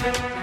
पाकिस्तानला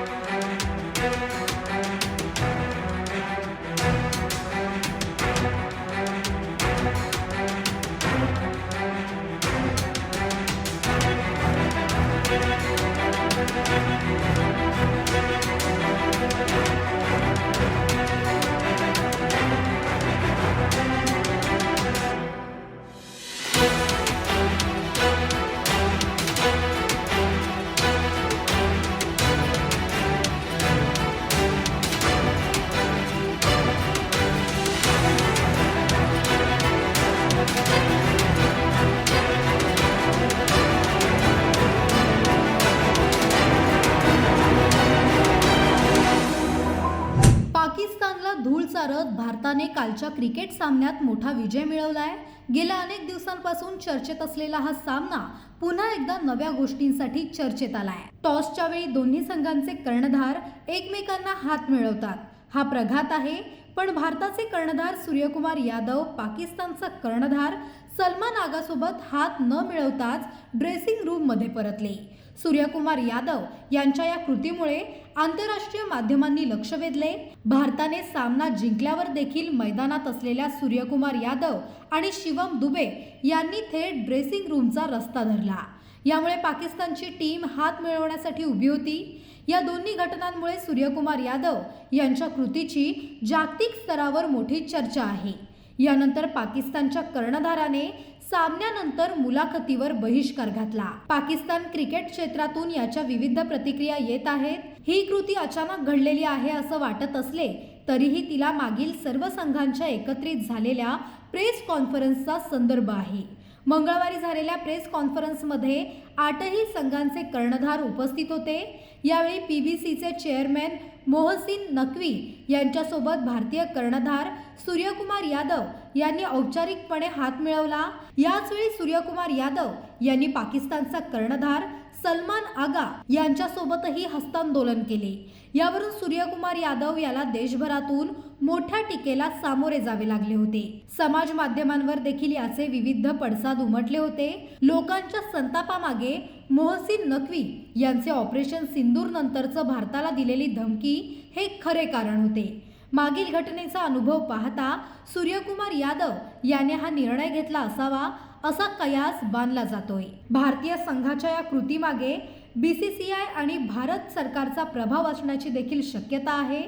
धूळ चारत भारताने कालच्या क्रिकेट सामन्यात मोठा विजय मिळवलाय. गेल्या अनेक दिवसांपासून चर्चेत असलेला हा सामना पुन्हा एकदा नव्या गोष्टींसाठी चर्चेत आलाय. टॉसच्या वेळी दोन्ही संघांचे कर्णधार एकमेकांना हात मिळवतात. हा प्रघात आहे पण भारताचे कर्णधार सूर्यकुमार यादव पाकिस्तानचा कर्णधार सलमान आगासोबत हात न मिळवताच ड्रेसिंग रूममध्ये परतले. सूर्यकुमार यादव यांच्या या कृतीमुळे आंतरराष्ट्रीय माध्यमांनी लक्ष वेधले. भारताने सामना जिंकल्यावर देखील मैदानात असलेल्या सूर्यकुमार यादव आणि शिवम दुबे यांनी थेट ड्रेसिंग रूमचा रस्ता धरला. यामुळे पाकिस्तानची टीम हात मिळवण्यासाठी उभी होती. या दोन्ही घटनांमुळे सूर्यकुमार यादव यांच्या कृतीची जागतिक स्तरावर मोठी चर्चा आहे. यानंतर पाकिस्तानच्या कर्णधाराने सामन्यानंतर मुलाखतीवर बहिष्कार घातला. पाकिस्तान क्रिकेट क्षेत्रातून याच्या विविध प्रतिक्रिया येत आहेत. ही कृती अचानक घडलेली आहे असं वाटत असले तरीही तिला मागील सर्व संघांच्या एकत्रित झालेल्या प्रेस कॉन्फरन्सचा संदर्भ आहे. मंगळवारी झालेल्या प्रेस कॉन्फरन्समध्ये आठही संघांचे कर्णधार उपस्थित होते. यावेळी पी वी सीचे चेअरमॅन मोहसिन नक्वी यांच्यासोबत भारतीय कर्णधार सूर्यकुमार यादव यांनी औपचारिकपणे हात मिळवला. याचवेळी सूर्यकुमार यादव यांनी पाकिस्तानचा कर्णधार सलमान आगा यांच्यासोबतही हस्तांदोलन केले. यावरून सूर्यकुमार यादव याला देशभरातून मोठ्या टीकेला सामोरे जावे लागले होते. समाज माध्यमांवर देखील याचे विविध पडसाद उमटले होते. लोकांच्या संतापामागे मोहसिन नकवी यांचे ऑपरेशन सिंदूर नंतरचं भारताला दिलेली धमकी हे खरे कारण होते. मागील घटनेचा अनुभव पाहता सूर्यकुमार यादव याने हा निर्णय घेतला असावा असा कयास बांधला जातोय. भारतीय संघाच्या या कृतीमागे बीसीसीआय आणि भारत सरकारचा प्रभाव असण्याची देखील शक्यता आहे.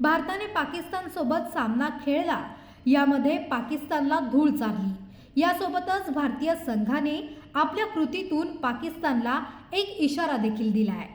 भारताने पाकिस्तान सोबत सामना खेळला यामध्ये पाकिस्तानला धूळ चालली यासोबतच भारतीय संघाने आपल्या कृतीतून पाकिस्तानला एक इशारा देखील दिलाय.